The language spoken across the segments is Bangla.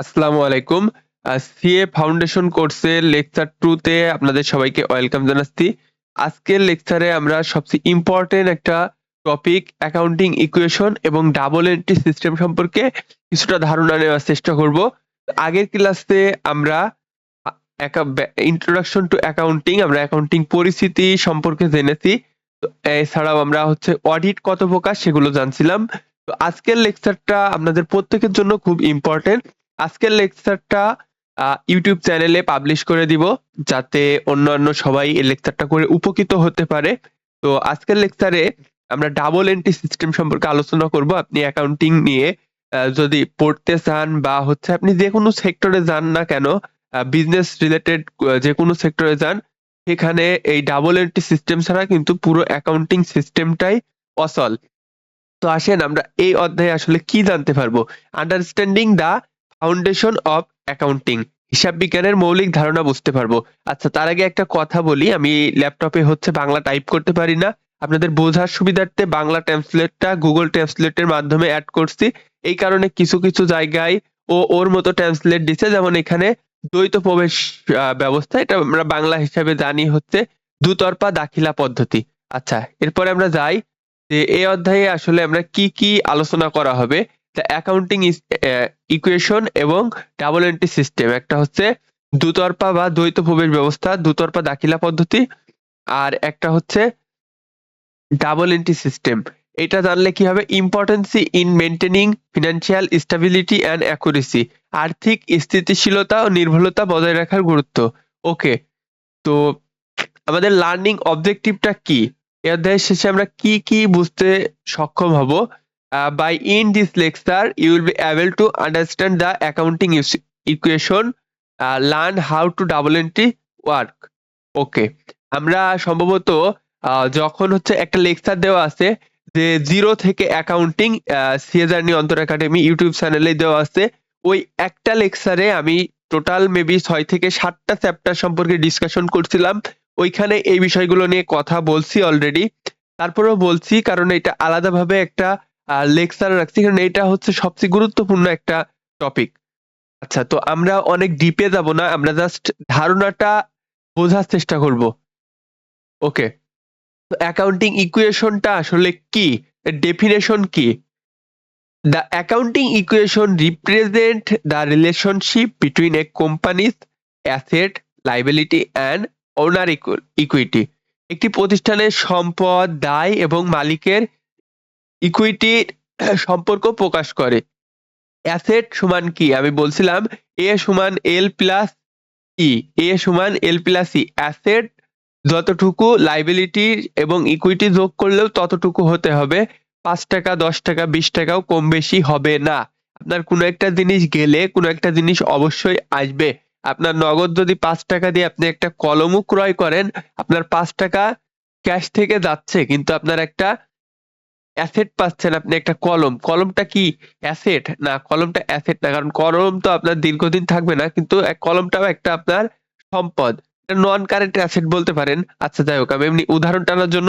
আসসালামু আলাইকুম। সিএ ফাউন্ডেশন কোর্সের লেকচার টু তে আপনাদের সবাইকে ওয়েলকাম জানাচ্ছি। আজকের লেকচারে আমরা সবচেয়ে ইম্পর্টেন্ট একটা টপিক অ্যাকাউন্টিং ইকুয়েশন এবং ডাবল এন্ট্রি সিস্টেম সম্পর্কে কিছুটা ধারণা নেওয়ার চেষ্টা করব। আগের ক্লাসে আমরা ইন্ট্রোডাকশন টু অ্যাকাউন্টিং আমরা অ্যাকাউন্টিং পরিস্থিতি সম্পর্কে জেনেছি। এছাড়াও আমরা হচ্ছে অডিট কত প্রকার সেগুলো জানছিলাম। তো আজকের লেকচারটা আপনাদের প্রত্যেকের জন্য খুব ইম্পর্টেন্ট আজকের লেকচারটা ইউটিউব চ্যানেলে পাবলিশ করে দিব, যাতে অন্যান্য সবাই এই লেকচারটা করে উপকৃত হতে পারে। তো আজকের লেকচারে আমরা ডাবল এন্ট্রি সিস্টেম সম্পর্কে আলোচনা করব। আপনি অ্যাকাউন্টিং নিয়ে যদি পড়তে চান বা হচ্ছে আপনি যে কোনো সেক্টরে যান না কেন বিজনেস রিলেটেড যে কোনো সেক্টরে যান, সেখানে এই ডাবল এন্ট্রি সিস্টেম ছাড়া কিন্তু পুরো অ্যাকাউন্টিং সিস্টেমটাই অসল তো আসেন আমরা এই অধ্যায়ে আসলে কি জানতে পারব? Understanding the foundation of accounting হিসাব বিজ্ঞানের মৌলিক ধারণা বুঝতে পারব। আচ্ছা তার আগে একটা কথা বলি। আমি ল্যাপটপে হচ্ছে বাংলা টাইপ করতে পারি না। আপনাদের বোঝার সুবিধার্থে বাংলা ট্রান্সলেটটা গুগল ট্রান্সলেটের মাধ্যমে অ্যাড করছি। এই কারণে কিছু কিছু জায়গায় ও ওর মতো ট্রান্সলেট দিছে। যেমন এখানে দ্বৈত প্রবেশ ব্যবস্থা। এটা আমরা বাংলা হিসাবে জানি হচ্ছে দুতরফা দাখিলা পদ্ধতি। আচ্ছা এরপরে আমরা যাই যে এই অধ্যায়ে আসলে আমরা কি কি আলোচনা করা হবে। অ্যাকাউন্টিং ইকুয়েশন এবং ডাবল এন্ট্রি সিস্টেম একটা হচ্ছে দুতরফা বা দ্বৈত প্রবেশ ব্যবস্থা, দুতরফা দাখিলা পদ্ধতি আর একটা হচ্ছে ডাবল এন্ট্রি সিস্টেম এটা জানলে কি হবে? Importancy in maintaining financial stability and accuracy আর্থিক স্থিতিশীলতা ও নির্ভুলতা বজায় রাখার গুরুত্ব। ওকে তো আমাদের লার্নিং অবজেক্টিভটা কি? এ অধ্যায়ের শেষে আমরা কি কি বুঝতে সক্ষম হব? By in this lecture you will be able to understand the accounting equation learn how to double entry work okay আমরা সম্ভবত আহ, যখন হচ্ছে একটা লেকচার দেওয়া আছে যে জিরো থেকে accounting CA journey Antar academy YouTube চ্যানেলে দেওয়া আছে ওই একটা লেকচারে আমি টোটাল মেবি ছয় থেকে সাতটা চ্যাপ্টার সম্পর্কে ডিসকাশন করছিলাম। ওইখানে এই বিষয়গুলো নিয়ে কথা বলছি অলরেডি তারপরেও বলছি কারণ এটা আলাদাভাবে একটা লেকচার রাখছি, কারণ এটা হচ্ছে সবচেয়ে গুরুত্বপূর্ণ একটা টপিক আচ্ছা তো আমরা অনেক ডিপে যাব না, আমরা জাস্ট ধারণাটা বোঝার চেষ্টা করব। ওকে অ্যাকাউন্টিং ইকুয়েশনটা আসলে কি? ডেফিনেশন কি? The accounting equation represent the relationship between a company's asset liability and owner equity একটি প্রতিষ্ঠানের সম্পদ, দায় এবং মালিকের ইকুইটি সম্পর্ক প্রকাশ করে। অ্যাসেট সমান কি? আমি বলছিলাম এ সমান এল প্লাস ই এ সমান এল প্লাস ই অ্যাসেট যতটুকু লাইবিলিটি এবং ইকুইটি যোগ করলেও ততটুকু হতে হবে। পাঁচ টাকা, দশ টাকা, বিশ টাকাও কম বেশি হবে না। আপনার কোনো একটা জিনিস গেলে, কোনো একটা জিনিস অবশ্যই আসবে। আপনার নগদ যদি পাঁচ টাকা দিয়ে আপনি একটা কলমও ক্রয় করেন, আপনার পাঁচ টাকা ক্যাশ থেকে যাচ্ছে, কিন্তু আপনার একটা অ্যাসেট পাচ্ছেন আপনি একটা কলম। কলমটা কি অ্যাসেট না, কলমটা অ্যাসেট না, কারণ কলম তো আপনার দীর্ঘদিন থাকবে না, কিন্তু কলমটাও একটা আপনার সম্পদ। নন কারেন্ট অ্যাসেট বলতে পারেন। আচ্ছা যাই হোক, আমি এমনি উদাহরণ টানার জন্য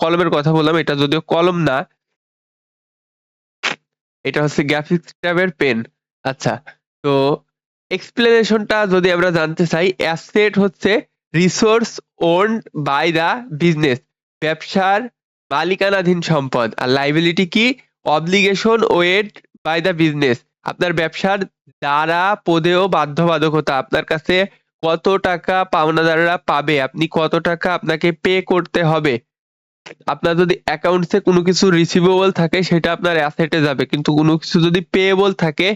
কলমের কথা বললাম, এটা যদিও কলম না। এটা হচ্ছে গ্রাফিক্স ট্যাবের পেন। আচ্ছা তো এক্সপ্লেনেশনটা যদি আমরা জানতে চাই অ্যাসেট হচ্ছে resource owned by the business ব্যবসার মালিকানাধীন সম্পদ আর লাইবিলিটি কি? Obligation owed by the business আপনার ব্যবসার দ্বারা, পদেও বাধ্যবাধকতা। আপনার কাছে কত টাকা পাওনাদাররা পাবে? আপনি কত টাকা আপনাকে পে করতে হবে? আপনার যদি অ্যাকাউন্টসে কোনো কিছু রিসিভেবল থাকে, সেটা আপনার অ্যাসেটে যাবে। কিন্তু কোনো কিছু যদি পেয়েবল থাকে,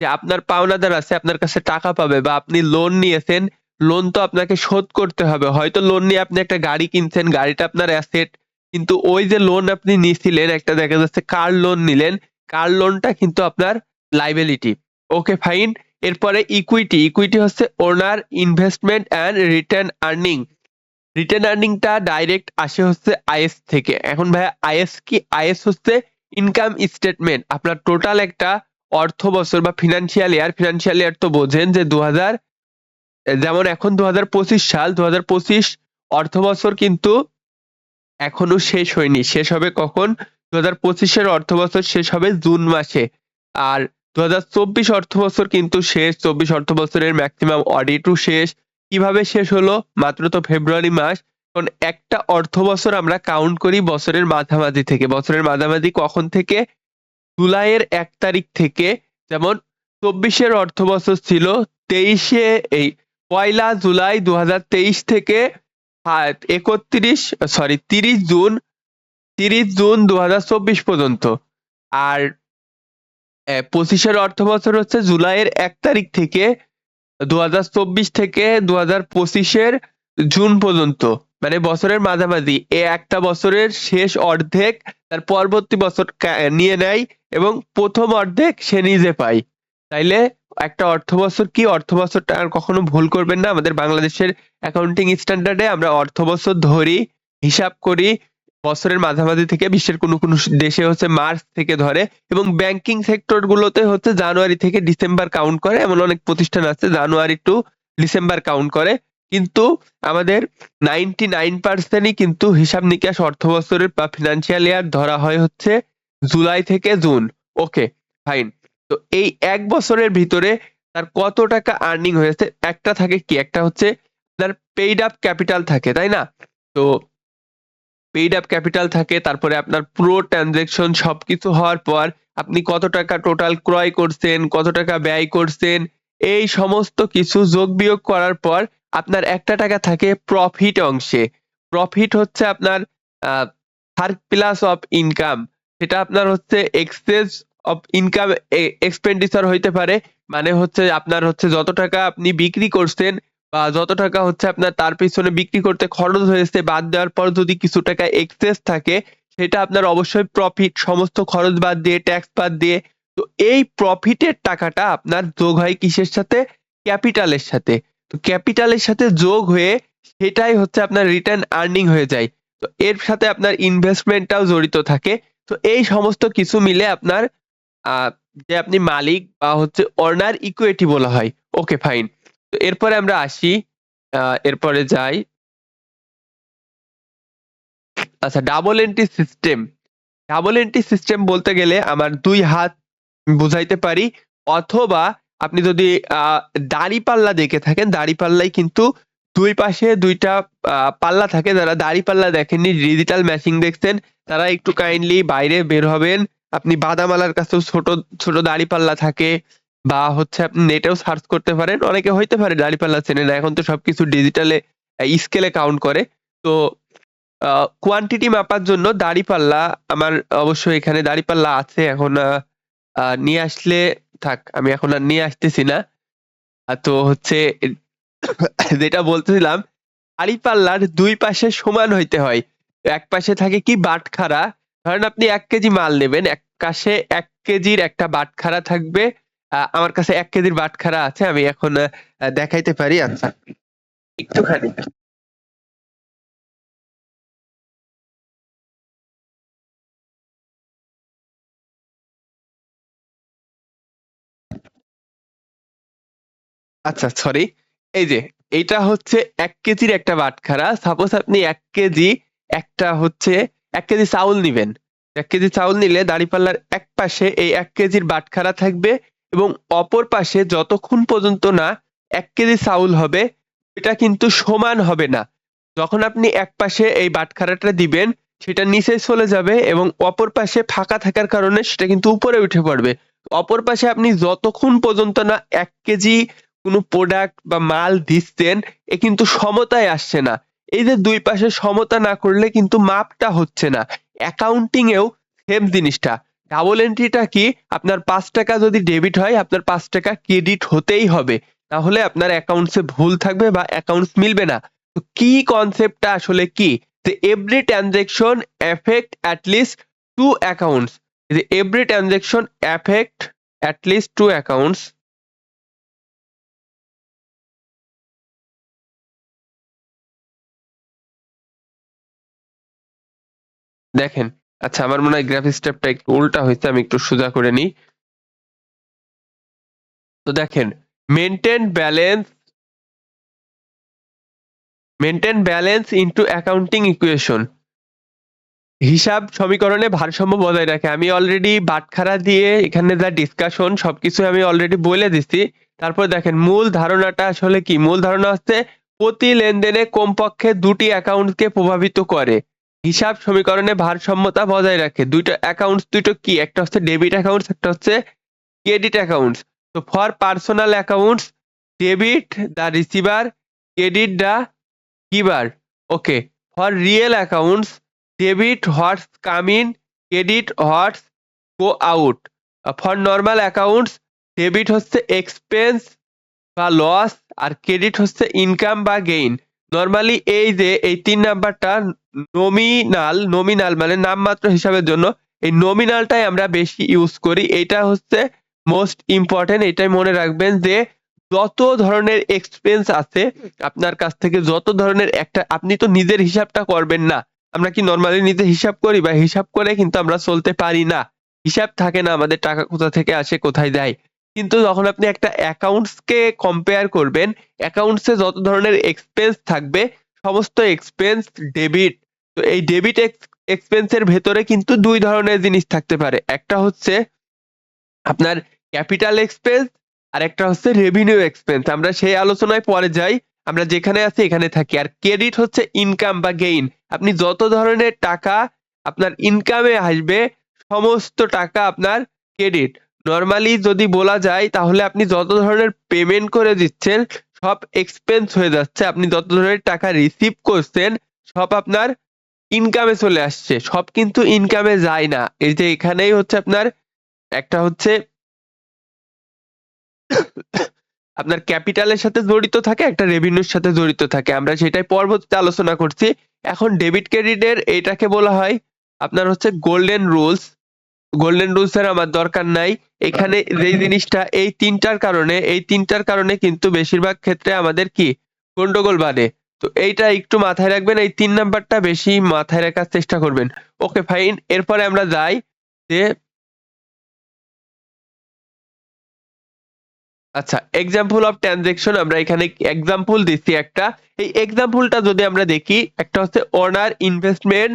যে আপনার পাওনাদার আছে, আপনার কাছে টাকা পাবে বা আপনি লোন নিয়েছেন লোন তো আপনাকে শোধ করতে হবে। হয়তো লোন নিয়ে আপনি একটা গাড়ি কিনছেন, গাড়িটা আপনার অ্যাসেট কিন্তু ওই যে লোন আপনি নিয়েছিলেন একটা দেখা যাচ্ছে কার লোন নিলেন কার লোনটা কিন্তু আপনার লাইবিলিটি ওকে ফাইন এরপরে ইকুইটি ইকুইটি হচ্ছে owner investment and return earning return আর্নিংটা direct আসে হচ্ছে আইএস থেকে। এখন ভাই আইএস কি? আইএস হচ্ছে ইনকাম স্টেটমেন্ট আপনার টোটাল একটা অর্থ বছর বা ফিনান্সিয়াল ইয়ার ফিনান্সিয়াল ইয়ার তো বোঝেন যে দু হাজার, যেমন এখন দু হাজার পঁচিশ সাল, দু অর্থ বছর কিন্তু এখনও শেষ হয়নি। শেষ হবে কখন? দু হাজার পঁচিশের অর্থ বছর শেষ হবে জুন মাসে। আর দু হাজার চব্বিশ অর্থ বছর কিন্তু শেষ। চব্বিশ অর্থ বছরের ম্যাক্সিমাম অডিটও শেষ। কীভাবে শেষ হলো? মাত্র তো ফেব্রুয়ারি মাস। কারণ একটা অর্থ বছর আমরা কাউন্ট করি বছরের মাঝামাঝি থেকে। বছরের মাঝামাঝি কখন থেকে? জুলাইয়ের এক তারিখ থেকে। যেমন চব্বিশের অর্থ বছর ছিল তেইশে এই পয়লা জুলাই দু হাজার তেইশ থেকে একত্রিশ সরি তিরিশ জুন তিরিশ জুন দু পর্যন্ত। আর পঁচিশের অর্থ বছর হচ্ছে জুলাইয়ের এক তারিখ থেকে দু হাজার চব্বিশ থেকে দু হাজার পঁচিশের জুন পর্যন্ত। মানে বছরের মাঝামাঝি। এ একটা বছরের শেষ অর্ধেক তার পরবর্তী বছর নিয়ে নেয় এবং প্রথম অর্ধেক সে নিজে পায়। তাইলে একটা অর্থ বছর কি অর্থ বছরটা আর কখনো ভুল করবেন না। আমাদের বাংলাদেশের অ্যাকাউন্টিং স্ট্যান্ডার্ডে আমরা অর্থ বছর ধরি, হিসাব করি, বছরের মাঝামাঝি থেকে বিশ্বের কোনো কোনো দেশে হচ্ছে মার্চ থেকে ধরে এবং ব্যাংকিং সেক্টর গুলোতে হচ্ছে জানুয়ারি থেকে ডিসেম্বর কাউন্ট করে। এমন অনেক প্রতিষ্ঠান আছে জানুয়ারি টু ডিসেম্বর কাউন্ট করে। কিন্তু আমাদের নাইনটি নাইন পার্সেন্টই কিন্তু হিসাব নিকাশ অর্থ বছরের বা ফিনান্সিয়াল ইয়ার ধরা হয় হচ্ছে জুলাই থেকে জুন। ওকে ফাইন তো এই এক বছরের ভিতরে তার কত টাকা আর্নিং হয়েছে? একটা থাকে কি? একটা হচ্ছে তার পেইড আপ ক্যাপিটাল থাকে, তাই না? তো পেইড আপ ক্যাপিটাল থাকে, তারপরে আপনার পুরো ট্রানজেকশন সবকিছু হওয়ার পর আপনি কত টাকা টোটাল ক্রয় করছেন, কত টাকা ব্যয় করছেন, এই সমস্ত কিছু যোগ বিয়োগ করার পর আপনার একটা টাকা থাকে প্রফিট অংশে। প্রফিট হচ্ছে আপনার থার্ড প্লাস অফ ইনকাম সেটা আপনার হচ্ছে এক্সেস অফ ইনকাম এক্সপেন্ডিচার হইতে পারে। মানে হচ্ছে আপনার হচ্ছে যত টাকা আপনি বিক্রি করছেন বা যত টাকা হচ্ছে আপনার তার পিছনে বিক্রি করতে খরচ হয়েছে, বাদ দেওয়ার পর যদি কিছু টাকা এক্সেস থাকে, সেটা আপনার অবশ্যই প্রফিট সমস্ত খরচ বাদ দিয়ে ট্যাক্স বাদ দিয়ে। তো এই প্রফিটের টাকাটা আপনার যোগ হয় কিসের সাথে? ক্যাপিটালের সাথে। তো ক্যাপিটালের সাথে যোগ হয়ে সেটাই হচ্ছে আপনার রিটার্ন আর্নিং হয়ে যায়। তো এর সাথে আপনার ইনভেস্টমেন্টটাও জড়িত থাকে। তো এই সমস্ত কিছু মিলে আপনার যে আপনি মালিক বা হচ্ছে অর্নার ইকুইটি বলা হয়। ওকে ফাইন তো এরপরে আমরা আসি এরপরে যাই। আচ্ছা double entry system double entry system বলতে গেলে আমার দুই হাত বুঝাইতে পারি। অথবা আপনি যদি আহ, দাড়ি পাল্লা দেখে থাকেন দাড়ি পাল্লাই কিন্তু দুই পাশে দুইটা পাল্লা থাকে। যারা দাড়ি পাল্লা দেখেননি ডিজিটাল ম্যাচিং দেখছেন তারা একটু কাইন্ডলি বাইরে বের হবেন। আপনি বাদামালার কাছেও ছোট ছোট দাড়ি পাল্লা থাকে বা হচ্ছে আপনি নেটেও সার্চ করতে পারেন। অনেকে হইতে পারে দাড়ি পাল্লা চেনে না। এখন তো সবকিছু ডিজিটালে স্কেলে কাউন্ট করে। তো কোয়ান্টিটি মাপার জন্য দাড়িপাল্লা আমার অবশ্যই এখানে দাড়িপাল্লা আছে। এখন নিয়ে আসলে থাক, আমি এখন আর নিয়ে আসতেছি না। তো হচ্ছে, যেটা বলতেছিলাম, দাড়িপাল্লার দুই পাশে সমান হইতে হয়। এক পাশে থাকে কি বাটখারা ধরেন আপনি এক কেজি মাল নেবেন, এক পাশে এক কেজির একটা বাটখারা থাকবে। আমার কাছে এক কেজির বাটখারা আছে, আমি এখন দেখাইতে পারি আচ্ছা। একটুখানি। আচ্ছা সরি এই যে এটা হচ্ছে এক কেজির একটা বাটখারা। সাপোজ আপনি এক কেজি একটা হচ্ছে এক কেজি চাউল নিবেন। এক কেজি চাউল নিলে দাঁড়িপাল্লার এক পাশে এই এক কেজির বাটখারা থাকবে এবং অপর পাশে যতক্ষণ পর্যন্ত না এক কেজি চাউল হবে এটা কিন্তু সমান হবে না। যখন আপনি এক পাশে এই বাটখারাটা দিবেন, সেটা নিচে চলে যাবে এবং অপর পাশে ফাঁকা থাকার কারণে সেটা কিন্তু উপরে উঠে পড়বে। অপর পাশে আপনি যতক্ষণ পর্যন্ত না এক কেজি কোনো প্রোডাক্ট বা মাল দিচ্ছেন, এ কিন্তু সমতায় আসছে না। এই যে দুই পাশে সমতা না করলে কিন্তু মাপটা হচ্ছে না। অ্যাকাউন্টিং এও সেম জিনিসটা। ডাবল এন্ট্রিটা কি? আপনার পাঁচ টাকা যদি ডেবিট হয়, আপনার পাঁচ টাকা ক্রেডিট হতেই হবে। তাহলে আপনার অ্যাকাউন্টসে ভুল থাকবে বা অ্যাকাউন্টস মিলবে না। তো কি কনসেপ্টটা আসলে কি? যে every transaction effect at least two accounts every transaction effect at least two accounts দেখেন আচ্ছা আমার মনে হয় গ্রাফিক স্টেপটা একটু উল্টা হয়েছে, আমি একটু সোজা করে নিই। তো দেখেন maintain balance maintain balance into accounting equation হিসাব সমীকরণে ভারসাম্য বজায় রাখে। আমি অলরেডি বাটখারা দিয়ে এখানে যা ডিসকাশন সবকিছু আমি অলরেডি বলে দিছি। তারপর দেখেন, মূল ধারণাটা আসলে কি? মূল ধারণা হচ্ছে, প্রতি লেনদেনে কমপক্ষে দুটি অ্যাকাউন্টকে প্রভাবিত করে। হিসাব সমীকরণে ভারসাম্যতা বজায় রাখে। দুইটা অ্যাকাউন্টস দুটো কি? একটা হচ্ছে ডেবিট অ্যাকাউন্টস একটা হচ্ছে ক্রেডিট অ্যাকাউন্টস তো for personal accounts debit the receiver credit the giver okay for real accounts debit what's come in credit what's go out for normal accounts debit হচ্ছে এক্সপেন্স বা লস আর ক্রেডিট হচ্ছে ইনকাম বা গেইন নর্মালি এই যে এই তিন নাম্বারটা নমিনাল নমিনাল মানে নামমাত্র হিসাবের জন্য, এই নমিনালটাই আমরা বেশি ইউজ করি। এটা হচ্ছে মোস্ট ইম্পর্টেন্ট এটাই মনে রাখবেন যে যত ধরনের এক্সপেন্স আছে, আপনার কাছ থেকে যত ধরনের একটা, আপনি তো নিজের হিসাবটা করবেন না। আমরা কি নর্মালি নিজে হিসাব করি বা হিসাব করে কিন্তু আমরা চলতে পারি না? হিসাব থাকে না আমাদের টাকা কোথা থেকে আসে, কোথায় যায়। কিন্তু যখন আপনি একটা অ্যাকাউন্টসকে কম্পেয়ার করবেন অ্যাকাউন্টসে যত ধরনের এক্সপেন্স থাকবে, সমস্ত এক্সপেন্স ডেবিট তো এই ডেবিট এক্সপেন্সের ভেতরে কিন্তু দুই ধরনের জিনিস থাকতে পারে। একটা হচ্ছে আপনার ক্যাপিটাল এক্সপেন্স আর একটা হচ্ছে রেভিনিউ এক্সপেন্স আমরা সেই আলোচনায় পরে যাই, আমরা যেখানে আছি এখানে থাকি। আর ক্রেডিট হচ্ছে ইনকাম বা গেইন আপনি যত ধরনের টাকা আপনার ইনকামে আসবে, সমস্ত টাকা আপনার ক্রেডিট নর্মালি যদি বলা যায়, তাহলে আপনি যত ধরনের পেমেন্ট করে দিচ্ছেন, সব এক্সপেন্স হয়ে যাচ্ছে। আপনি যত ধরনের টাকা রিসিভ করছেন, সব আপনার ইনকামে চলে আসছে। সব কিন্তু ইনকামে যায় না। এই যে এখানেই হচ্ছে আপনার, একটা হচ্ছে আপনার ক্যাপিটালের সাথে জড়িত থাকে, একটা রেভিনিউর সাথে জড়িত থাকে। আমরা সেটাই পরবর্তীতে আলোচনা করছি। এখন ডেবিট ক্রেডিটের এটাকে বলা হয় আপনার হচ্ছে গোল্ডেন রুলস গোল্ডেন রুলস এর আমার দরকার নাই। এখানে যে জিনিসটা, এই তিনটার কারণে, এই তিনটার কারণে কিন্তু বেশিরভাগ ক্ষেত্রে আমাদের কি? গন্ডগোল বাঁধে। তো এইটা একটু মাথায় রাখবেন, এই তিন নাম্বারটা বেশি মাথায় রাখার চেষ্টা করবেন। Okay, fine. এরপরে আমরা যাই যে আচ্ছা এক্সাম্পল অফ ট্রানজেকশন আমরা এখানে এক্সাম্পল দিচ্ছি একটা। এই এক্সাম্পলটা যদি আমরা দেখি, একটা হচ্ছে ওনার ইনভেস্টমেন্ট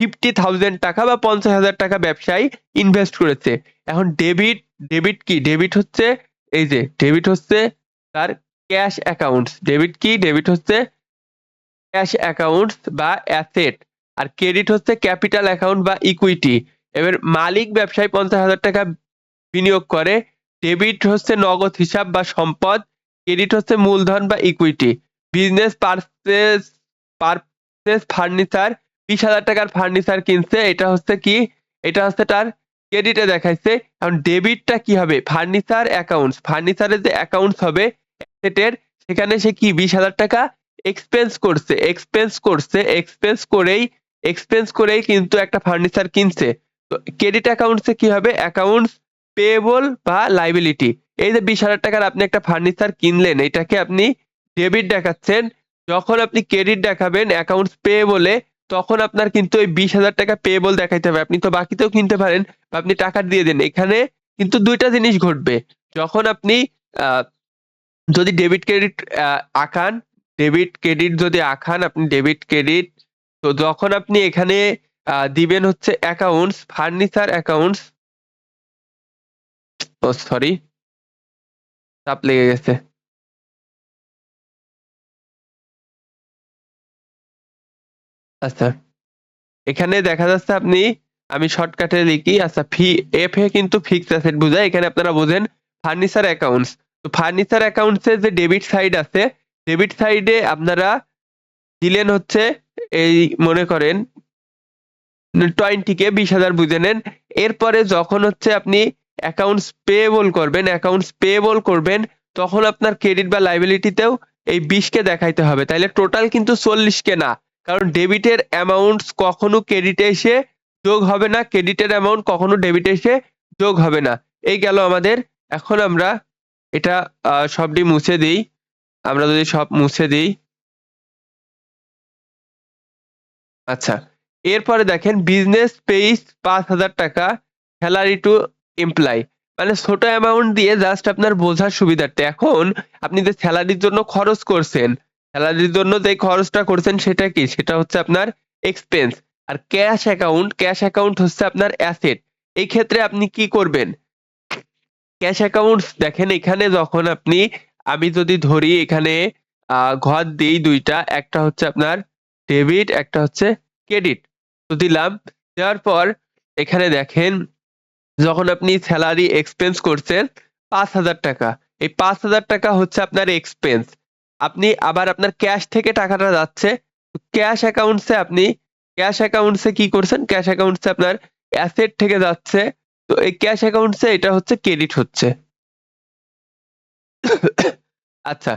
ফিফটি থাউজেন্ড টাকা বা পঞ্চাশ হাজার টাকা ব্যবসায়ী ইনভেস্ট করেছে। এখন ডেবিট ডেবিট কি? ডেবিট হচ্ছে এই যে ডেবিট হচ্ছে তার ক্যাশ অ্যাকাউন্টস ডেবিট কি? ডেবিট হচ্ছে ক্যাশ অ্যাকাউন্টস বা অ্যাসেট আর ক্রেডিট হচ্ছে ক্যাপিটাল অ্যাকাউন্ট বা ইকুইটি এবার মালিক ব্যবসায়ী পঞ্চাশ হাজার টাকা বিনিয়োগ করে। ডেবিট হচ্ছে নগদ হিসাব বা সম্পদ। ক্রেডিট হচ্ছে মূলধন বা equity business purchase purchase furniture বিশ হাজার টাকার ফার্নিচার কিনছে, এটা হচ্ছে কি? এটা হচ্ছে তার ক্রেডিটে দেখাইছে। এখন ডেবিটটা কি হবে? ফার্নিচার অ্যাকাউন্টস ফার্নিচারের যে অ্যাকাউন্টস হবে অ্যাসেটের সেখানে সে কি বিশ হাজার টাকা এক্সপেন্স করছে? এক্সপেন্স করছে এক্সপেন্স করেই এক্সপেন্স করেই কিন্তু একটা ফার্নিচার কিনছে। তো ক্রেডিট অ্যাকাউন্টসে কি হবে? অ্যাকাউন্টস পেয়েবল বা লাইবিলিটি এই যে বিশ হাজার টাকার আপনি একটা ফার্নিচার কিনলেন, এটাকে আপনি ডেবিট দেখাচ্ছেন। যখন আপনি ক্রেডিট দেখাবেন অ্যাকাউন্টস পেয়েবলে তখন আপনার কিন্তু ওই বিশ হাজার টাকা পেয়েবল দেখাইতে হবে। আপনি তো বাকিতেও কিনতে পারেন বা আপনি টাকা দিয়ে দেন। এখানে কিন্তু দুইটা জিনিস ঘটবে। যখন আপনি যদি ডেবিট ক্রেডিট আঁকান ডেবিট ক্রেডিট যদি আঁকান, আপনি ডেবিট ক্রেডিট তো যখন আপনি এখানে দিবেন হচ্ছে অ্যাকাউন্টস ফার্নিচার অ্যাকাউন্টস ও সরি চাপ লেগে গেছে। আচ্ছা। এখানে দেখা যাচ্ছে আপনি, আমি শর্টকাটে লিখি আচ্ছা ফি এফ এ কিন্তু ফিক্সড অ্যাসেট বোঝায়, এখানে আপনারা বোঝেন ফার্নিচার অ্যাকাউন্টস তো ফার্নিচার অ্যাকাউন্টসের যে ডেবিট সাইড আছে ডেবিট সাইডে আপনারা দিলেন হচ্ছে এই, মনে করেন টোয়েন্টি কে বিশ হাজার বুঝে নেন। এরপরে যখন হচ্ছে আপনি অ্যাকাউন্টস পেয়েবল করবেন অ্যাকাউন্টস পেয়েবল করবেন, তখন আপনার ক্রেডিট বা লাইবিলিটিতেও এই বিশ কে দেখাইতে হবে। তাইলে টোটাল কিন্তু চল্লিশ কে না। কারণ ডেবিটের অ্যামাউন্টস কখনো ক্রেডিটে এসে যোগ হবে না ক্রেডিটের অ্যামাউন্ট কখনো ডেবিটে এসে যোগ হবে না। এই গেল আমাদের। এখন আমরা এটা সবটি মুছে দিই। আমরা যদি সব মুছে দিই। আচ্ছা এরপরে দেখেন বিজনেস পেইস পাঁচ হাজার টাকা স্যালারি টু এমপ্লয় মানে ছোট অ্যামাউন্ট দিয়ে জাস্ট আপনার বোঝার সুবিধার্থে। এখন আপনি যে স্যালারির জন্য খরচ করছেন স্যালারির জন্য যে খরচটা করছেন সেটা কি? সেটা হচ্ছে আপনার এক্সপেন্স আর ক্যাশ অ্যাকাউন্ট ক্যাশ অ্যাকাউন্ট হচ্ছে আপনার অ্যাসেট এই ক্ষেত্রে আপনি কি করবেন? ক্যাশ অ্যাকাউন্ট দেখেন, এখানে যখন আপনি, আমি যদি ধরি এখানে ঘর দিই দুইটা, একটা হচ্ছে আপনার ডেবিট একটা হচ্ছে ক্রেডিট তো দিলাম, দেওয়ার পর এখানে দেখেন, যখন আপনি স্যালারি এক্সপেন্স করছেন, পাঁচ হাজার টাকা। এই পাঁচ হাজার টাকা হচ্ছে আপনার এক্সপেন্স আপনি আবার আপনার ক্যাশ থেকে টাকাটা যাচ্ছে ক্যাশ অ্যাকাউন্টসে আপনি ক্যাশ অ্যাকাউন্টসে কি করছেন? ক্যাশ অ্যাকাউন্টসে আপনার অ্যাসেট থেকে যাচ্ছে তো এই ক্যাশ অ্যাকাউন্টসে এটা হচ্ছে ক্রেডিট হচ্ছে। আচ্ছা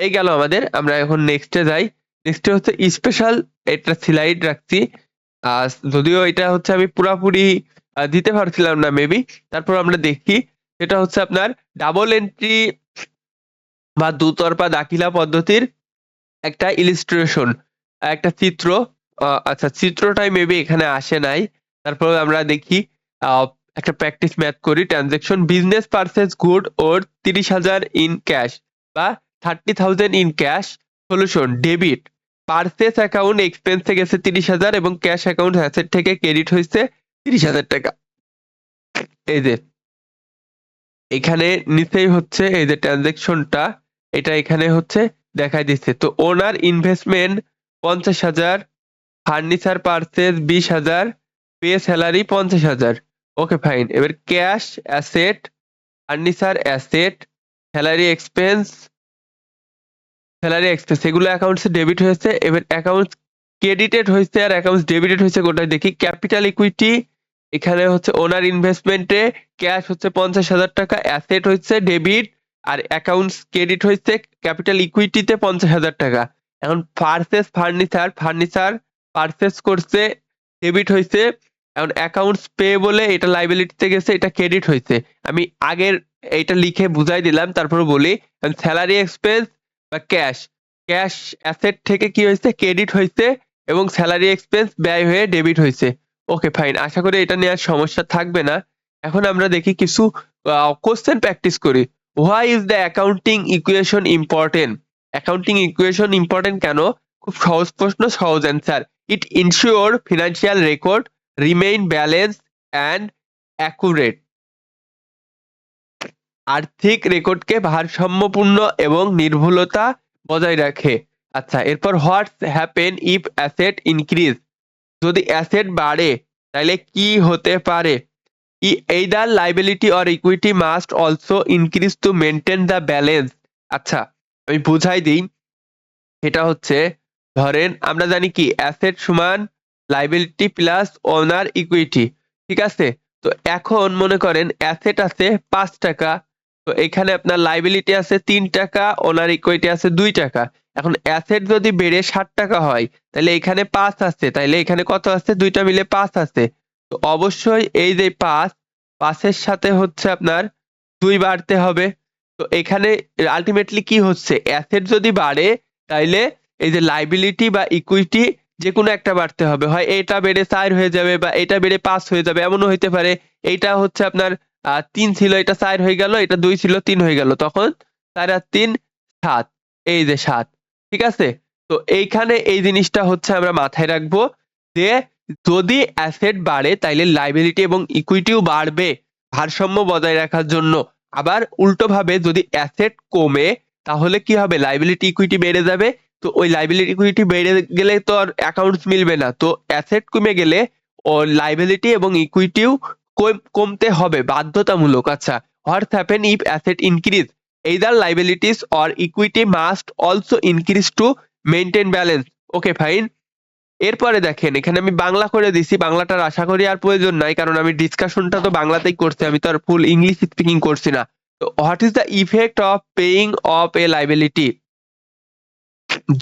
এই গেল আমাদের আমরা এখন নেক্সটে যাই। নেক্সটে হচ্ছে স্পেশাল এটা স্লাইড রাখছি। আহ, যদিও এটা হচ্ছে আমি পুরাপুরি দিতে পারছিলাম না মেবি তারপর আমরা দেখি সেটা হচ্ছে আপনার ডাবল এন্ট্রি বা দুতরফা দাখিলা পদ্ধতির একটা ইলিস্ট্রেশন একটা চিত্র আচ্ছা চিত্রটাই মেবি এখানে আসে নাই। তারপর আমরা দেখি একটা প্র্যাকটিস ম্যাথ করি। Transaction business purchase good or তিরিশ হাজার ইন ক্যাশ বা thirty thousand in cash solution debit purchase account এক্সপেন্সে গেছে তিরিশ হাজার এবং ক্যাশ অ্যাকাউন্ট অ্যাসেট থেকে ক্রেডিট হয়েছে তিরিশ হাজার টাকা। এই যে, এখানে নিচেই হচ্ছে এই যে ট্রানজেকশনটা এটা এখানে হচ্ছে দেখাই দিচ্ছে। তো ওনার ইনভেস্টমেন্ট পঞ্চাশ হাজার ফার্নিচার পারচেজ বিশ হাজার পে স্যালারি পঞ্চাশ হাজার। ওকে ফাইন এবার cash asset furniture asset salary expense salary expense এগুলো অ্যাকাউন্টসে ডেবিট হয়েছে। এবার অ্যাকাউন্টস ক্রেডিটেড হয়েছে আর অ্যাকাউন্টস ডেবিটেড হয়েছে কোনটা দেখি। ক্যাপিটাল ইকুইটি এখানে হচ্ছে ওনার ইনভেস্টমেন্টে ক্যাশ হচ্ছে পঞ্চাশ হাজার টাকা অ্যাসেট হচ্ছে ডেবিট আর অ্যাকাউন্টস ক্রেডিট হয়েছে ক্যাপিটাল ইকুইটিতে পঞ্চাশ হাজার টাকা। এখন পারচেস ফার্নিচার ফার্নিচার পারচেস করছে ডেবিট হয়েছে। এখন অ্যাকাউন্টস পে বলে এটা লাইবিলিটিতে গেছে, এটা ক্রেডিট হয়েছে। আমি আগের এইটা লিখে বুঝাই দিলাম, তারপর বলি স্যালারি এক্সপেন্স বা ক্যাশ ক্যাশ অ্যাসেট থেকে কি হয়েছে? ক্রেডিট হয়েছে এবং স্যালারি এক্সপেন্স ব্যয় হয়ে ডেবিট হয়েছে। ওকে ফাইন আশা করি এটা নিয়ে আর সমস্যা থাকবে না। এখন আমরা দেখি কিছু কোশ্চেন প্র্যাকটিস করি। Why is the accounting equation important accounting equation important কেন? খুব সহজ প্রশ্ন, সহজ answer it ensure financial record remain balance and accurate আর্থিক রেকর্ডকে ভারসাম্যপূর্ণ এবং নির্ভুলতা বজায় রাখে। আচ্ছা এরপর what's happen if asset increase যদি অ্যাসেট বাড়ে, তাহলে কি হতে পারে? Either liability or equity must also increase to maintain the balance আচ্ছা আমি বুঝাই দিই। এটা হচ্ছে, ধরেন আমরা জানি কি অ্যাসেট সমান লাইবিলিটি প্লাস ওনার ইকুইটি ঠিক আছে? তো এখন মনে করেন অ্যাসেট আছে পাঁচ টাকা, তো এখানে আপনার লাইবিলিটি আছে তিন টাকা ওনার ইকুইটি আছে দুই টাকা। এখন অ্যাসেট যদি বেড়ে ষাট টাকা হয়, তাহলে এখানে পাঁচ আছে, তাহলে এখানে কত আছে? দুইটা মিলে পাঁচ আছে। তো অবশ্যই এই যে পাঁচ পাঁচের সাথে হচ্ছে আপনার দুই বাড়তে হবে। তো এখানে আলটিমেটলি কি হচ্ছে? অ্যাসেট যদি বাড়ে, তাইলে এই যে লাইবিলিটি বা ইকুইটি যে কোনো একটা বাড়তে হবে। হয় এটা বেড়ে চার হয়ে যাবে বা এটা বেড়ে পাঁচ হয়ে যাবে, এমনও হইতে পারে। এইটা হচ্ছে আপনার তিন ছিল, এটা চার হয়ে গেল, এটা দুই ছিল, তিন হয়ে গেল। তখন চার আর তিন, সাত। এই যে সাত। ঠিক আছে? তো এইখানে এই জিনিসটা হচ্ছে আমরা মাথায় রাখব যে যদি অ্যাসেট বাড়ে, তাইলে লাইবিলিটি এবং ইকুইটিও বাড়বে ভারসাম্য বজায় রাখার জন্য। আবার উল্টোভাবে যদি অ্যাসেট কমে, তাহলে কি হবে? লাইবিলিটি ইকুইটি বেড়ে যাবে। তো ওই লাইবিলিটি ইকুইটি বেড়ে গেলে তো আর অ্যাকাউন্টস মিলবে না। তো অ্যাসেট কমে গেলে ও লাইবিলিটি এবং ইকুইটিও কমতে হবে বাধ্যতামূলক। আচ্ছা what's happen if asset increase এই either liabilities or equity must also increase to maintain balance okay fine এরপরে দেখেন, এখানে আমি বাংলা করে দিছি, বাংলাটার আশা করি আর প্রয়োজন নাই, কারণ আমি ডিসকাশনটা তো বাংলাতেই করছি, আমি তো আর ফুল ইংলিশ স্পিকিং করছি না। তো what is the effect of paying off a liability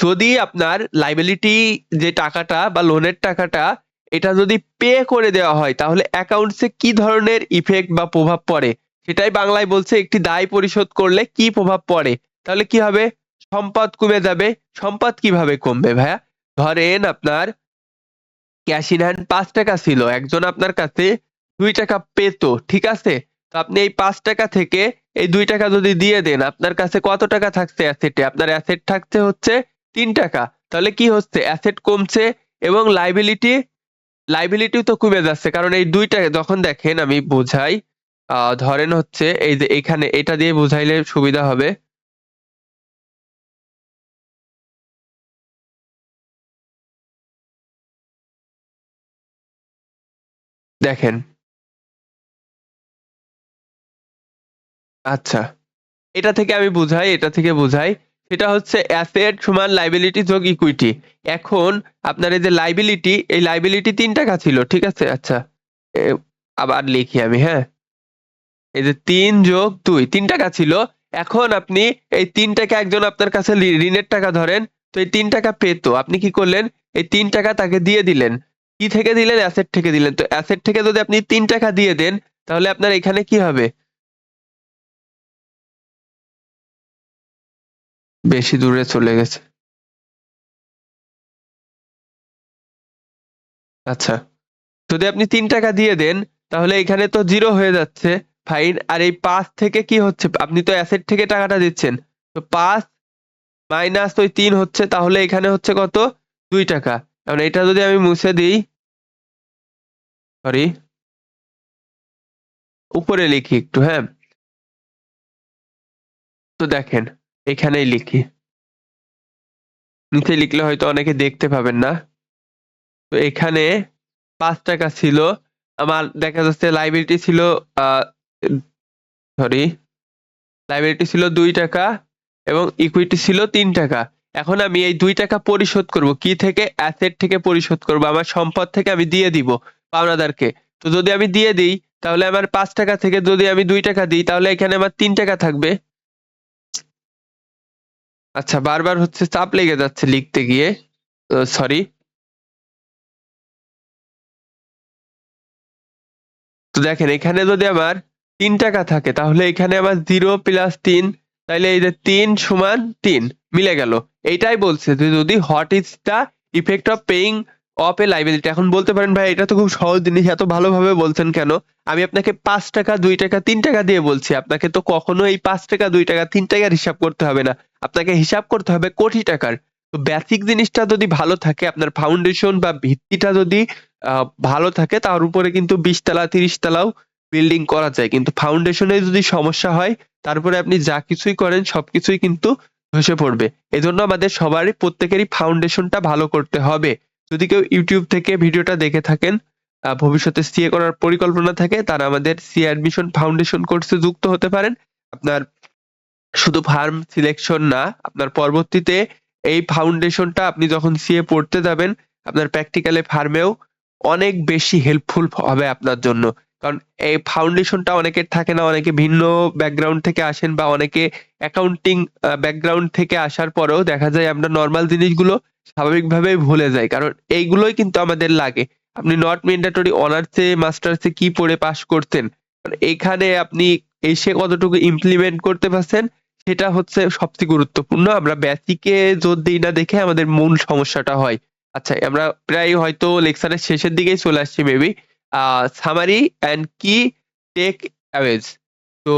যদি আপনার লাইবিলিটি যে টাকাটা বা লোনের টাকাটা, এটা যদি পে করে দেওয়া হয়, তাহলে অ্যাকাউন্টসে কি ধরনের ইফেক্ট বা প্রভাব পড়ে? সেটাই বাংলায় বলছে, একটি দায় পরিশোধ করলে কি প্রভাব পড়ে? তাহলে কি হবে? সম্পদ কমে যাবে। সম্পদ কীভাবে কমবে ভাইয়া? ধরেন আপনার ক্যাশ ইন হ্যান্ড পাঁচ টাকা ছিল, একজন আপনার কাছে দুই টাকা পেতো, ঠিক আছে? তো আপনি এই পাঁচ টাকা থেকে এই দুই টাকা যদি দিয়ে দেন, আপনার কাছে কত টাকা থাকছে অ্যাসেটে আপনার অ্যাসেট থাকছে হচ্ছে তিন টাকা। তাহলে কি হচ্ছে? অ্যাসেট কমছে এবং লাইবিলিটি লাইবিলিটিও তো কমে যাচ্ছে, কারণ এই দুইটা যখন দেখেন আমি বোঝাই ধরেন হচ্ছে এই যে এখানে এটা দিয়ে বুঝাইলে সুবিধা হবে। দেখেন। আচ্ছা এটা থেকে আমি বুঝাই এটা থেকে বুঝাই। সেটা হচ্ছে অ্যাসেট সমান লাইবিলিটি যোগ ইকুইটি এখন আপনার এই যে লাইবিলিটি এই লাইবিলিটি তিন টাকা ছিল ঠিক আছে? আচ্ছা এ, আবার লিখি আমি হ্যাঁ? এই যে তিন যোগ দুই তিন টাকা ছিল। এখন আপনি এই তিন টাকা একজন আপনার কাছে ঋণের টাকা ধরেন তো এই তিন টাকা পেতো। আপনি কি করলেন? এই তিন টাকা তাকে দিয়ে দিলেন। কি থেকে দিলেন? অ্যাসেট থেকে দিলেন। তো অ্যাসেট থেকে যদি আপনি তিন টাকা দিয়ে দেন, তাহলে আপনার এখানে কি হবে? বেশি দূরে চলে গেছে। আচ্ছা। যদি আপনি তিন টাকা দিয়ে দেন, তাহলে এখানে তো জিরো হয়ে যাচ্ছে। ফাইন আর এই পাঁচ থেকে কি হচ্ছে? আপনি তো অ্যাসেট থেকে টাকাটা দিচ্ছেন। তো পাঁচ মাইনাস ওই তিন হচ্ছে, তাহলে এখানে হচ্ছে কত? দুই টাকা। কারণ এটা যদি আমি মুছে দিই সরি উপরে লিখি একটু হ্যাঁ? তো দেখেন, এখানেই লিখি। নিচে লিখলে হয়তো অনেকে দেখতে পাবেন না। তো এখানে পাঁচ টাকা ছিল, আমার দেখা যাচ্ছে লাইব্রেরিটি ছিল সরি লাইব্রেরিটি ছিল দুই টাকা এবং ইকুইটি ছিল তিন টাকা। এখন আমি এই দুই টাকা পরিশোধ করব। কি থেকে? অ্যাসেট থেকে পরিশোধ করব। আমার সম্পদ থেকে আমি দিয়ে দিব পাওনাদারকে। তো যদি আমি দিয়ে দিই, তাহলে আমার পাঁচ টাকা থেকে যদি আমি দুই টাকা দিই, তাহলে এখানে আমার তিন টাকা থাকবে। আচ্ছা বারবার হচ্ছে চাপ লেগে যাচ্ছে লিখতে গিয়ে। সরি তো দেখেন, এখানে যদি আমার তিন টাকা থাকে, তাহলে এখানে আমার জিরো প্লাস তিন, তাহলে এই যে তিন সমান তিন। মিলে গেল। এইটাই বলছে যে যদি what is the effect of paying off a liability এখন বলতে পারেন, ভাই, এটা তো খুব সহজ জিনিস, এত ভালোভাবে বলছেন কেন? আমি আপনাকে পাঁচ টাকা, দুই টাকা, তিন টাকা দিয়ে বলছি, আপনাকে তো কখনো এই পাঁচ টাকা, দুই টাকা, তিন টাকার হিসাব করতে হবে না। আপনাকে হিসাব করতে হবে কোটি টাকার। তো বেসিক জিনিসটা যদি ভালো থাকে, আপনার ফাউন্ডেশন বা ভিত্তিটা যদি ভালো থাকে, তার উপরে কিন্তু বিশ তলা তিরিশ তলাও বিল্ডিং করা যায়। কিন্তু ফাউন্ডেশনে যদি সমস্যা হয়, তারপরে আপনি যা কিছুই করেন, সবকিছুই কিন্তু ধসে পড়বে। এজন্য আমাদের সবারই প্রত্যেকেরই ফাউন্ডেশনটা ভালো করতে হবে। যদি কেউ ইউটিউব থেকে ভিডিওটা দেখে থাকেন ভবিষ্যতে সিএ করার পরিকল্পনা থাকে, তারা আমাদের সিএ অ্যাডমিশন ফাউন্ডেশন কোর্সে যুক্ত হতে পারেন। আপনার শুধু ফার্ম সিলেকশন না, আপনার পরবর্তীতে এই ফাউন্ডেশনটা আপনি যখন সিএ পড়তে যাবেন, আপনার প্র্যাকটিক্যালে ফার্মেও অনেক বেশি হেল্পফুল হবে আপনার জন্য। কারণ এই ফাউন্ডেশনটা অনেকের থাকে না, অনেকে ভিন্ন ব্যাকগ্রাউন্ড থেকে আসেন বা অনেকে অ্যাকাউন্টিং ব্যাকগ্রাউন্ড থেকে আসার পরেও দেখা যায় আমরা নর্মাল জিনিসগুলো স্বাভাবিকভাবেই ভুলে যাই। কারণ এইগুলোই কিন্তু আমাদের লাগে। আপনি নট ম্যান্ডেটরি অনার্সে মাস্টার্সে কি পড়ে পাশ করতেন? এখানে আপনি এসে কতটুকু ইমপ্লিমেন্ট করতে পারছেন, সেটা হচ্ছে সবচেয়ে গুরুত্বপূর্ণ। আমরা বেসিকে জোর দিই না দেখে আমাদের মূল সমস্যাটা হয়। আচ্ছা আমরা প্রায় হয়তো লেকচারের শেষের দিকেই চলে আসছি maybe summary and key takeaways তো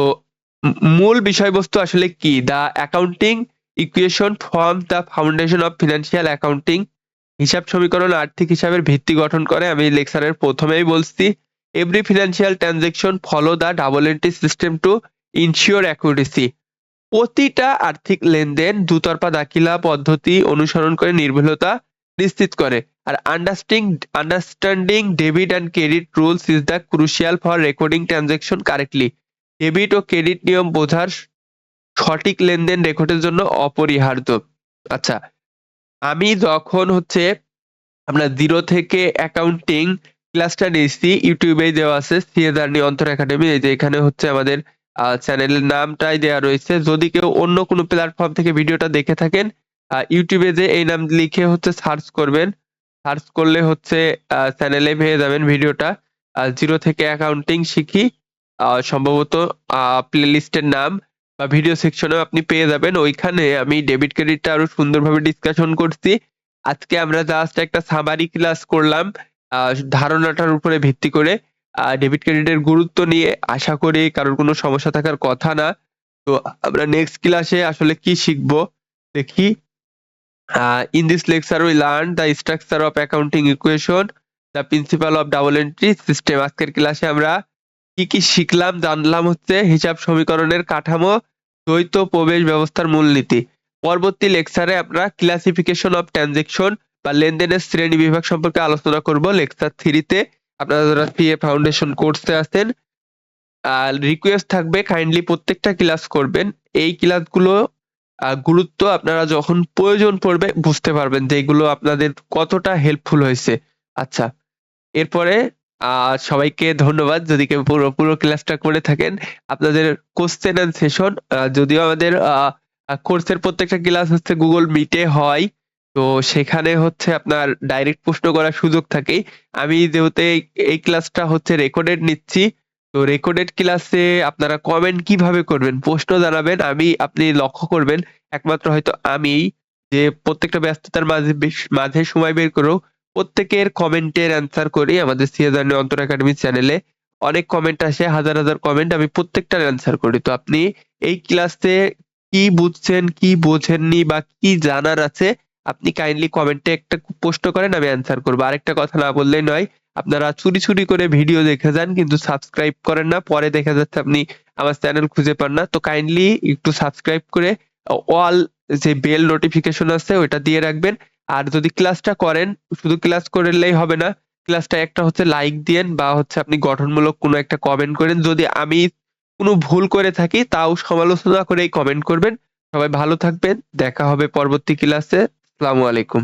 মূল বিষয়বস্তু আসলে কি? The accounting equation form the foundation of financial accounting হিসাব সমীকরণ আর্থিক হিসাবের ভিত্তি গঠন করে আমি লেকচারের প্রথমেই বলছি। Every financial transaction follow the double entry system to ensure accuracy প্রতিটা আর্থিক লেনদেন দুতরফা দাখিলা পদ্ধতি অনুসরণ করে নির্ভুলতা নিশ্চিত করে। আর understanding understanding debit and credit rules is the crucial for recording transaction correctly debit O credit নিয়ম বোঝার সঠিক লেনদেন রেকর্ডের জন্য অপরিহার্য। আচ্ছা আমি যখন হচ্ছে আমরা জিরো থেকে অ্যাকাউন্টিং ক্লাসটা নিয়েছি ইউটিউবে দেওয়া আছে সিএ জার্নি অন্তর একাডেমি এই যে এখানে হচ্ছে আমাদের চ্যানেলের নামটাই দেওয়া রয়েছে। যদি কেউ অন্য কোনো প্ল্যাটফর্ম থেকে ভিডিওটা দেখে থাকেন ইউটিউবে যে এই নাম লিখে হচ্ছে সার্চ করবেন সার্চ করলে হচ্ছে চ্যানেলে পেয়ে যাবেন ভিডিওটা। জিরো থেকে অ্যাকাউন্টিং শিখি সম্ভবত প্লে লিস্টের নাম বা ভিডিও সেকশনেও আপনি পেয়ে যাবেন। ওইখানে আমি ডেবিট ক্রেডিটটা আরও সুন্দরভাবে ডিসকাশন করছি। আজকে আমরা জাস্ট একটা সামারি ক্লাস করলাম ধারণাটার উপরে ভিত্তি করে। ডেবিট ক্রেডিটের গুরুত্ব নিয়ে আশা করি কারোর কোনো সমস্যা থাকার কথা না। তো আমরা নেক্সট ক্লাসে আসলে কি শিখব? দেখি। In this lecture we learn the structure of accounting equation the principle of double entry system আজকের ক্লাসে আমরা কি কি শিখলাম, জানলাম হচ্ছে হিসাব সমীকরণের কাঠামো, দ্বৈত প্রবেশ ব্যবস্থার মূলনীতি। পরবর্তী লেকচারে আমরা ক্লাসিফিকেশন অফ ট্রানজেকশন বা লেনদেনের শ্রেণি বিভাগ সম্পর্কে আলোচনা করব। লেকচার থ্রিতে আপনারা যারা পিএ ফাউন্ডেশন কোর্সে আর রিকোয়েস্ট থাকবে কাইন্ডলি প্রত্যেকটা ক্লাস করবেন। এই ক্লাসগুলো গুরুত্ব আপনারা যখন প্রয়োজন পড়বে বুঝতে পারবেন যে এগুলো আপনাদের কতটা হেল্পফুল হয়েছে। আচ্ছা এরপরে সবাইকে ধন্যবাদ। যদি কেউ পুরো পুরো ক্লাসটা করে থাকেন, আপনাদের কোশ্চেন এন্ড সেশন যদিও আমাদের কোর্সের প্রত্যেকটা ক্লাস হচ্ছে গুগল মিটে হয়, তো সেখানে হচ্ছে আপনার ডাইরেক্ট প্রশ্ন করার সুযোগ থাকে আমি যেহেতু এই ক্লাসটা হচ্ছে রেকর্ডেড নিচ্ছি তো রেকর্ডেড ক্লাসে আপনারা কমেন্ট কীভাবে করবেন? প্রশ্ন জানাবেন, আমি, আপনি লক্ষ্য করবেন, একমাত্র হয়তো আমি যে প্রত্যেকটা ব্যস্ততার মাঝে মাঝে সময় বের করেও প্রত্যেকের কমেন্টের অ্যান্সার করি আমাদের সিএজার্নি অন্তর একাডেমি চ্যানেলে অনেক কমেন্ট আসে, হাজার হাজার কমেন্ট আমি প্রত্যেকটার অ্যান্সার করি। তো আপনি এই ক্লাসে কি বুঝছেন, কি বোঝেননি বা কি জানার আছে, আপনি কাইন্ডলি কমেন্টে একটা প্রশ্ন করেন, আমি অ্যান্সার করব। আরেকটা কথা না বললেই নয় আপনারা চুরি চুরি করে ভিডিও দেখে যান, কিন্তু সাবস্ক্রাইব করেন না। পরে দেখা যাচ্ছে আপনি আমার চ্যানেল খুঁজে পান না। তো কাইন্ডলি একটু সাবস্ক্রাইব করে অল যে বেল নোটিফিকেশন আছে, ওইটা দিয়ে রাখবেন। আর যদি ক্লাসটা করেন, শুধু ক্লাস করলেই হবে না ক্লাসটা একটা হচ্ছে লাইক দিয়েন, বা হচ্ছে আপনি গঠনমূলক কোনো একটা কমেন্ট করেন। যদি আমি কোনো ভুল করে থাকি, তাও সমালোচনা করেই কমেন্ট করবেন। সবাই ভালো থাকবেন। দেখা হবে পরবর্তী ক্লাসে আসসালামু আলাইকুম।